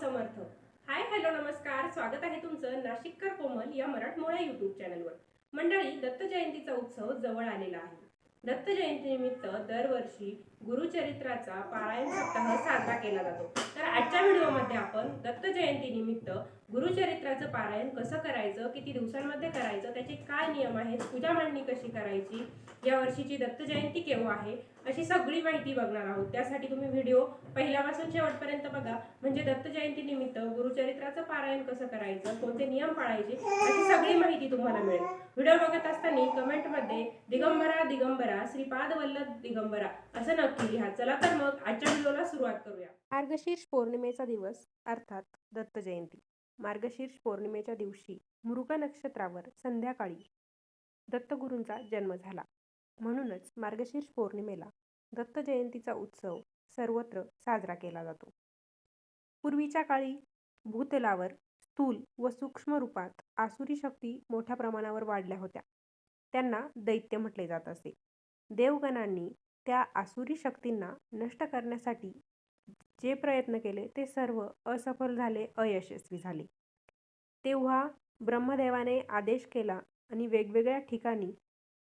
समर्थ. Hi hello नमस्कार. स्वागत आहे तुमचं नाशिककर कोमल या मराठमोळ्या युट्यूब चॅनलवर मंडळी दत्त जयंतीचा उत्सव जवळ आलेला आहे. दत्त जयंतीनिमित्त दरवर्षी गुरुचरित्राचा पारायण सप्ताह साजरा केला जातो. तर आजच्या व्हिडिओमध्ये आपण दत्त जयंतीनिमित्त गुरुचरित्राचं पारायण कसं करायचं किती दिवसांमध्ये करायचं त्याचे काय नियम आहेत पूजा मांडणी कशी करायची या वर्षीची दत्त जयंती केव्हा आहे अशी सगळी माहिती बघणार आहोत. त्यासाठी तुम्ही व्हिडिओ पहिल्यापासून शेवटपर्यंत बघा. म्हणजे दत्त जयंती निमित्त गुरुचरित्राचं पारायण कसं करायचं कोणते नियम पाळायचे अशी सगळी माहिती तुम्हाला मिळेल. व्हिडिओ बघत असताना कमेंटमध्ये दिगंबरा दिगंबरा श्रीपाद वल्लभ दिगंबरा असं नक्की लिहा. चला तर मग आजच्या व्हिडिओला सुरुवात करूया. मार्गशीर्ष पौर्णिमेचा दिवस अर्थात दत्त जयंती. मार्गशीर्ष पौर्णिमेच्या दिवशी मृग नक्षत्रावर संध्याकाळी दत्तगुरूंचा जन्म झाला. म्हणूनच मार्गशीर्ष पौर्णिमेला दत्त जयंतीचा उत्सव सर्वत्र साजरा केला जातो. पूर्वीच्या काळी भूतलावर स्थूल व सूक्ष्म रूपात आसुरी शक्ती मोठ्या प्रमाणावर वाढल्या होत्या. त्यांना दैत्य म्हटले जात असे. देवगणांनी त्या आसुरी शक्तींना नष्ट करण्यासाठी जे प्रयत्न केले ते सर्व असफल झाले अयशस्वी झाले. तेव्हा ब्रह्मदेवाने आदेश केला आणि वेगवेगळ्या ठिकाणी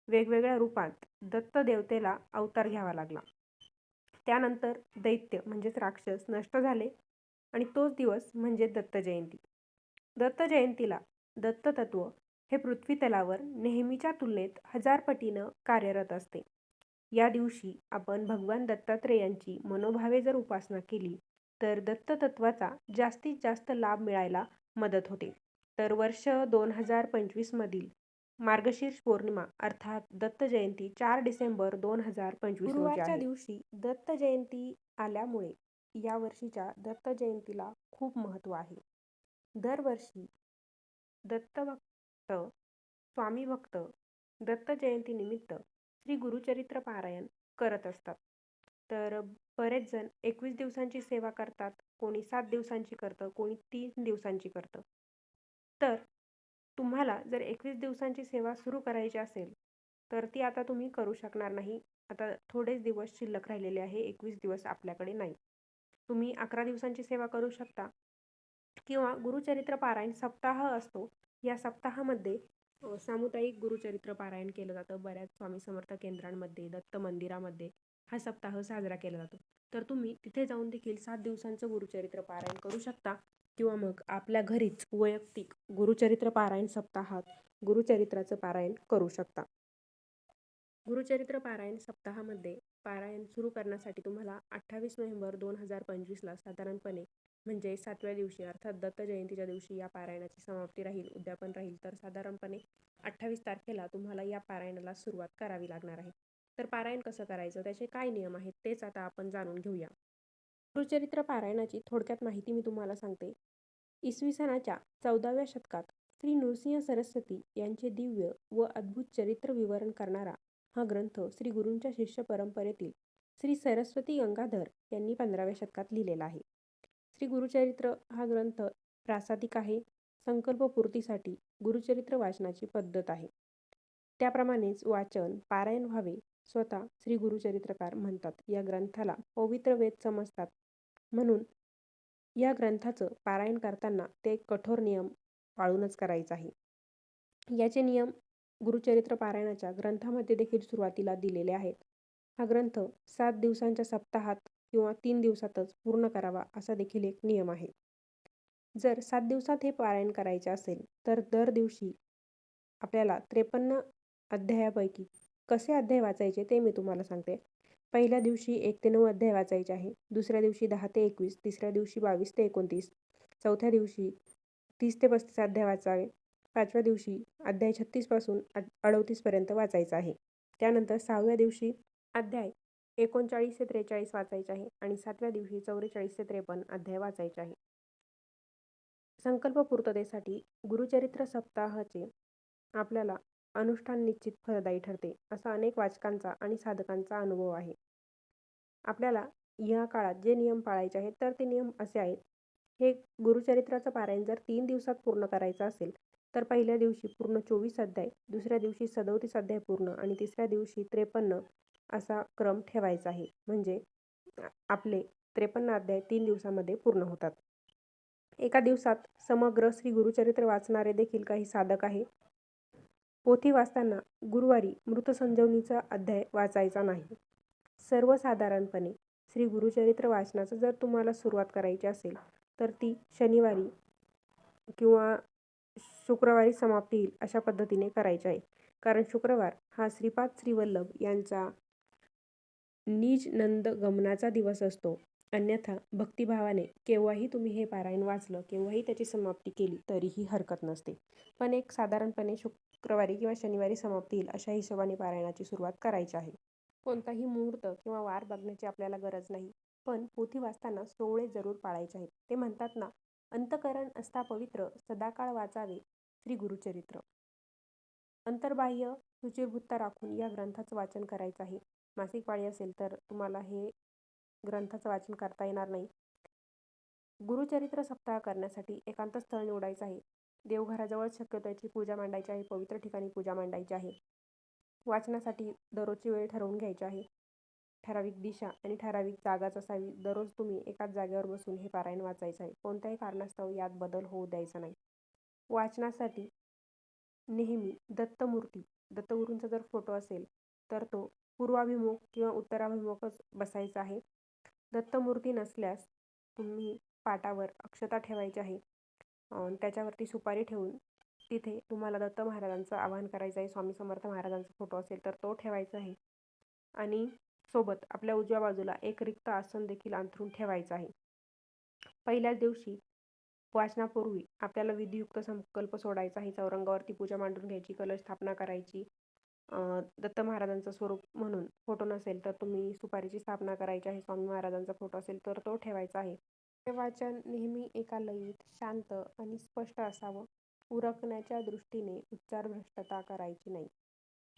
वेगवेगळ्या रूपात दत्त देवतेला अवतार घ्यावा लागला. त्यानंतर दैत्य म्हणजेच राक्षस नष्ट झाले आणि तोच दिवस म्हणजे दत्त जयंती दत्त जयंतीला दत्ततत्व हे पृथ्वी तलावर नेहमीच्या तुलनेत हजार पटीनं कार्यरत असते. या दिवशी आपण भगवान दत्तात्रेयांची मनोभावे जर उपासना केली तर दत्ततत्वाचा जास्तीत जास्त लाभ मिळायला मदत होते. तर वर्ष दोन हजार पंचवीसमधील मार्गशीर्ष पौर्णिमा अर्थात दत्त जयंती चार डिसेंबर दोन हजार पंचवीस गुरुवारच्या दिवशी दत्त जयंती आल्यामुळे या वर्षीच्या दत्त जयंतीला खूप महत्त्व आहे. दरवर्षी दत्तभक्त स्वामी भक्त दत्त जयंतीनिमित्त श्री गुरुचरित्र पारायण करत असतात. तर बरेच जण एकवीस दिवसांची सेवा करतात कोणी सात दिवसांची करतं कोणी तीन दिवसांची करतं. तर तुम्हाला जर एकवीस दिवसांची सेवा सुरू करायची असेल तर ती आता तुम्ही करू शकणार नाही. आता थोडेच दिवस शिल्लक राहिलेले आहे एकवीस दिवस आपल्याकडे नाही. तुम्ही अकरा दिवसांची सेवा करू शकता. किंवा गुरुचरित्र पारायण सप्ताह असतो. या सप्ताहामध्ये सामुदायिक गुरुचरित्र पारायण केलं जातं. बऱ्याच स्वामी समर्थ केंद्रांमध्ये दत्त मंदिरामध्ये हा सप्ताह साजरा केला जातो. तर तुम्ही तिथे जाऊन देखील सात दिवसांचं गुरुचरित्र पारायण करू शकता. किंवा मग आपल्या घरीच वैयक्तिक गुरुचरित्र पारायण सप्ताहात गुरुचरित्राचं पारायण करू शकता. गुरुचरित्र पारायण सप्ताहामध्ये पारायण सुरू करण्यासाठी तुम्हाला अठ्ठावीस नोव्हेंबर दोन हजार पंचवीसला साधारणपणे म्हणजे सातव्या दिवशी अर्थात दत्त जयंतीच्या दिवशी या पारायणाची समाप्ती राहील उद्यापन राहील तर साधारणपणे अठ्ठावीस तारखेला तुम्हाला या पारायणाला सुरुवात करावी लागणार आहे. तर पारायण कसं करायचं? त्याचे काय नियम आहेत? तेच आता आपण जाणून घेऊया. गुरुचरित्र पारायणाची थोडक्यात माहिती मी तुम्हाला सांगते. इसवी सनाच्या चौदाव्या शतकात श्री नृसिंह सरस्वती यांचे दिव्य व अद्भुत चरित्र विवरण करणारा हा ग्रंथ श्री गुरूंच्या शिष्य परंपरेतील श्री सरस्वती गंगाधर यांनी पंधराव्या शतकात लिहिलेला आहे. श्री गुरुचरित्र हा ग्रंथ प्रासादिक आहे संकल्पपूर्तीसाठी गुरुचरित्र वाचनाची पद्धत आहे. त्याप्रमाणेच वाचन पारायण व्हावे स्वतः श्री गुरुचरित्रकार म्हणतात. या ग्रंथाला पवित्र वेद समजतात. म्हणून या ग्रंथाचं पारायण करताना ते कठोर नियम पाळूनच करायचं आहे. याचे नियम गुरुचरित्र पारायणाच्या ग्रंथामध्ये देखील सुरुवातीला दिलेले आहेत. हा ग्रंथ सात दिवसांच्या सप्ताहात किंवा तीन दिवसातच पूर्ण करावा असा देखील एक नियम आहे. जर सात दिवसात हे पारायण करायचे असेल तर दर दिवशी आपल्याला त्रेपन्न अध्यायापैकी कसे अध्याय वाचायचे ते मी तुम्हाला सांगते. पहिल्या दिवशी एक ते नऊ अध्याय वाचायचे आहे. दुसऱ्या दिवशी दहा ते एकवीस तिसऱ्या दिवशी बावीस ते एकोणतीस चौथ्या दिवशी तीस ते पस्तीस अध्याय वाचावे. पाचव्या दिवशी अध्याय छत्तीसपासून अडतीसपर्यंत वाचायचा आहे. त्यानंतर सहाव्या दिवशी अध्याय एकोणचाळीस ते त्रेचाळीस वाचायचे आहे आणि सातव्या दिवशी चौवेचाळीस ते त्रेपन्न अध्याय वाचायचे आहे. संकल्प पूर्ततेसाठी गुरुचरित्र सप्ताहाचे आपल्याला अनुष्ठान निश्चित फलदायी ठरते असा अनेक वाचकांचा आणि साधकांचा अनुभव आहे. आपल्याला या काळात जे नियम पाळायचे आहेत तर ते नियम असे आहेत. हे गुरुचरित्राचं पारायण जर तीन दिवसात पूर्ण करायचं असेल तर पहिल्या दिवशी पूर्ण चोवीस अध्याय दुसऱ्या दिवशी सदोतीस अध्याय पूर्ण आणि तिसऱ्या दिवशी त्रेपन्न असा क्रम ठेवायचा आहे. म्हणजे आपले त्रेपन्न अध्याय तीन दिवसामध्ये पूर्ण होतात. एका दिवसात समग्र श्री गुरुचरित्र वाचणारे देखील काही साधक आहे. पोथी वाचताना गुरुवारी मृतसंजीवनीचा अध्याय वाचायचा नाही. सर्वसाधारणपणे श्री गुरुचरित्र वाचनाचं जर तुम्हाला सुरुवात करायची असेल तर ती शनिवारी किंवा शुक्रवारी समाप्ती येईल अशा पद्धतीने करायची आहे. कारण शुक्रवार हा श्रीपाद श्रीवल्लभ यांचा निज नंद गमनाचा दिवस असतो. अन्यथा भक्तिभावाने केव्हाही तुम्ही हे पारायण वाचलं केव्हाही त्याची समाप्ती केली तरीही हरकत नसते. पण एक साधारणपणे शुक्रवारी किंवा शनिवारी समाप्ती येईल अशा हिशोबाने पारायणाची सुरुवात करायची आहे. कोणताही मुहूर्त किंवा वार बघण्याची आपल्याला गरज नाही पण पोथी वाचताना सोवळे जरूर पाळायचे आहेत. ते म्हणतात ना अंतकरण असता पवित्र सदाकाळ वाचावे श्री गुरुचरित्र. अंतर्बाह्य शुचिर्भूतता राखून या ग्रंथाचं वाचन करायचं आहे. मासिक पाळी असेल तर तुम्हाला हे ग्रंथाचं वाचन करता येणार नाही. गुरुचरित्र सप्ताह करण्यासाठी एकांत स्थळ निवडायचं आहे. देवघराजवळ शक्यतेची पूजा मांडायची आहे पवित्र ठिकाणी पूजा मांडायची आहे. वाचनासाठी दररोजची वेळ ठरवून घ्यायची आहे. ठराविक दिशा आणि ठराविक जागाच असावी दररोज तुम्ही एकाच जागेवर बसून हे पारायण वाचायचं आहे. कोणत्याही कारणास्तव यात बदल होऊ द्यायचा नाही. वाचनासाठी नेहमी दत्तमूर्ती दत्तगुरूंचा जर फोटो असेल तर तो पूर्वाभिमुख किंवा उत्तराभिमुखच बसायचा आहे. दत्तमूर्ती नसल्यास तुम्ही पाटावर अक्षता ठेवायची आहे. त्याच्यावरती सुपारी ठेवून तिथे तुम्हाला दत्त महाराजांचं आवाहन करायचं आहे. स्वामी समर्थ महाराजांचा फोटो असेल तर तो ठेवायचा आहे. आणि सोबत आपल्या उजव्या बाजूला एक रिक्त आसन देखील अंथरून ठेवायचं आहे. पहिल्याच दिवशी वाचनापूर्वी आपल्याला विधियुक्त संकल्प सोडायचा आहे. चौरंगावरती पूजा मांडून घ्यायची कलश स्थापना करायची दत्त महाराजांचं स्वरूप म्हणून फोटो नसेल तर तुम्ही सुपारीची स्थापना करायची आहे स्वामी महाराजांचा फोटो असेल तर तो ठेवायचा आहे. हे वाचन नेहमी एका लयीत शांत आणि स्पष्ट असावं उरकण्याच्या दृष्टीने उच्चार भ्रष्टता करायची नाही.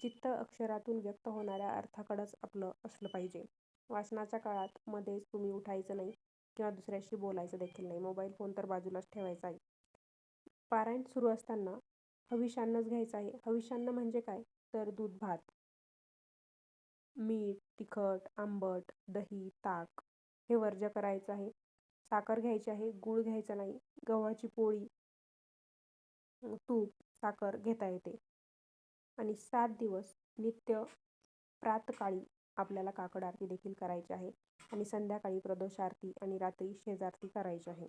चित्त अक्षरातून व्यक्त होणाऱ्या अर्थाकडंच आपलं असलं पाहिजे. वाचनाच्या काळात मध्येच तुम्ही उठायचं नाही किंवा दुसऱ्याशी बोलायचं देखील नाही. मोबाईल फोन तर बाजूलाच ठेवायचा आहे. पारायण सुरू असताना हविष्यान्नच घ्यायचं आहे. हविष्यान्न म्हणजे काय? तर दूध भात. मीठ तिखट आंबट दही ताक हे वर्ज्य करायचं आहे. साखर घ्यायची आहे गूळ घ्यायचा नाही. गव्हाची पोळी तूप साखर घेता येते. आणि सात दिवस नित्य प्रातकाळी आपल्याला काकड आरती देखील करायची आहे आणि संध्याकाळी प्रदोष आरती आणि रात्री शेजारती करायची आहे.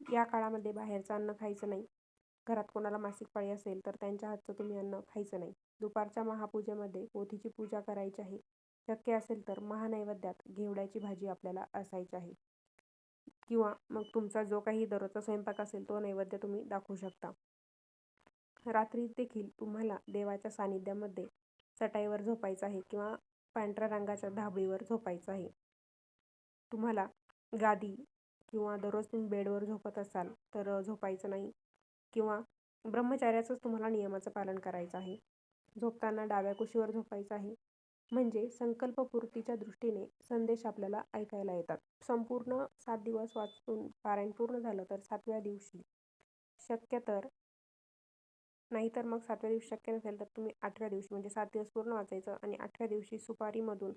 या काळामध्ये बाहेरचं अन्न खायचं नाही. घरात कोणाला मासिक पाळी असेल तर त्यांच्या हातचं तुम्ही अन्न खायचं नाही. दुपारच्या महापूजेमध्ये पोथीची पूजा करायची आहे. शक्य असेल तर महानैवेद्यात घेवड्याची भाजी आपल्याला असायची आहे. किंवा मग तुमचा जो काही दररोजचा स्वयंपाक असेल तो नैवेद्य तुम्ही दाखवू शकता. रात्री देखील तुम्हाला देवाच्या सानिध्यामध्ये चटाईवर झोपायचं आहे किंवा पांढऱ्या रंगाच्या धाबळीवर झोपायचं आहे. तुम्हाला गादी किंवा दररोज तुम्ही बेडवर झोपत असाल तर झोपायचं नाही. किंवा ब्रह्मचार्याचंच तुम्हाला नियमाचं पालन करायचं आहे. झोपताना डाव्या कुशीवर झोपायचं आहे. म्हणजे संकल्पपूर्तीच्या दृष्टीने संदेश आपल्याला ऐकायला येतात. संपूर्ण सात दिवस वाचून पारायण पूर्ण झालं तर सातव्या दिवशी शक्य तर नाहीतर मग सातव्या दिवशी शक्य नसेल तर तुम्ही आठव्या दिवशी म्हणजे सात दिवस पूर्ण वाचायचं आणि आठव्या दिवशी सुपारीमधून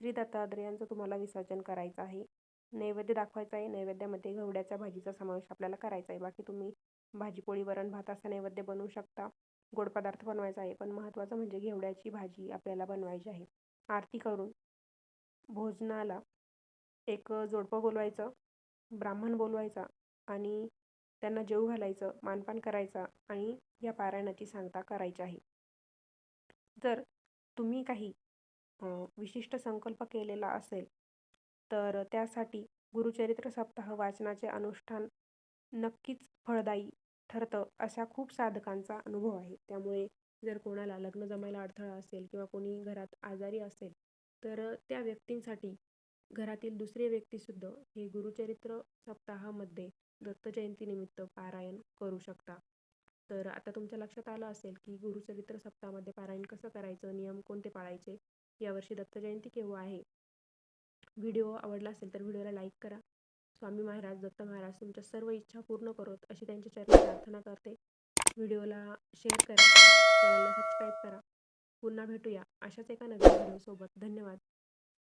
श्री दत्तात्रेयांचं तुम्हाला विसर्जन करायचं आहे. नैवेद्य दाखवायचा आहे. नैवेद्यामध्ये घवड्याच्या भाजीचा समावेश आपल्याला करायचा आहे. बाकी तुम्ही भाजी पोळी वरण भात असा नैवेद्य बनवू शकता. गोड पदार्थ बनवायचा आहे पण महत्त्वाचं म्हणजे घेवड्याची भाजी आपल्याला बनवायची आहे. आरती करून भोजनाला एक जोडपं बोलवायचं ब्राह्मण बोलवायचा आणि त्यांना जेव घालायचं मानपान करायचा आणि या पारायणाची सांगता करायची आहे. जर तुम्ही काही विशिष्ट संकल्प केलेला असेल तर त्यासाठी गुरुचरित्र सप्ताह वाचनाचे अनुष्ठान नक्कीच फळदायी ठरतं अशा खूप साधकांचा अनुभव आहे. त्यामुळे जर कोणाला लग्न जमायला अडथळा असेल किंवा कोणी घरात आजारी असेल तर त्या व्यक्तींसाठी घरातील दुसरे व्यक्तीसुद्धा हे गुरुचरित्र सप्ताहामध्ये दत्त जयंतीनिमित्त पारायण करू शकता. तर आता तुमच्या लक्षात आलं असेल की गुरुचरित्र सप्ताहामध्ये पारायण कसं करायचं नियम कोणते पाळायचे? यावर्षी दत्त जयंती केव्हा आहे? व्हिडिओ आवडला असेल तर व्हिडिओला लाईक करा. स्वामी महाराज दत्त महाराज तुमच्या सर्व इच्छा पूर्ण करत अशी त्यांच्या चरणी प्रार्थना करते. व्हिडिओला शेअर करा चॅनलला सबस्क्राईब करा. पुन्हा भेटूया अशाच एका नवीन व्हिडिओसोबत. धन्यवाद.